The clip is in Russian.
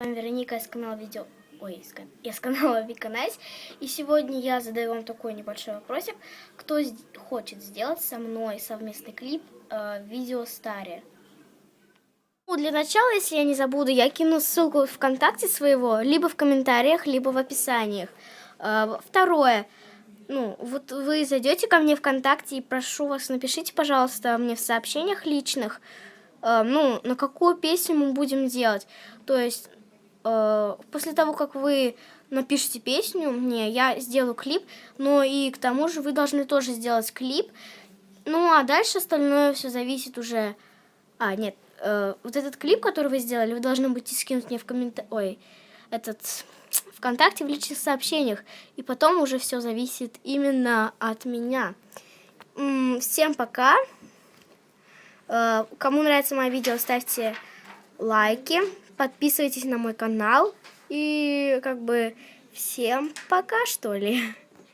вами Вероника из канала Видео... Ой, из кан- с канала Виконайс. И сегодня я задаю вам такой небольшой вопросик. Кто с- хочет сделать со мной совместный клип э, видео Старе? Ну, для начала, если я не забуду, я кину ссылку ВКонтакте своего, либо в комментариях, либо в описаниях. Э, Второе. Ну, вот вы зайдете ко мне ВКонтакте и прошу вас, напишите, пожалуйста, мне в сообщениях личных, э, ну, на какую песню мы будем делать. То есть, э, после того, как вы напишите песню мне, я сделаю клип, но и к тому же вы должны тоже сделать клип. Ну, а дальше остальное все зависит уже... А, нет, э, вот этот клип, который вы сделали, вы должны будете скинуть мне в комментариях... Ой, этот... ВКонтакте в личных сообщениях. И потом уже все зависит именно от меня. Всем пока. Э, Кому нравится мое видео, ставьте лайки, подписывайтесь на мой канал. И как бы всем пока, что ли.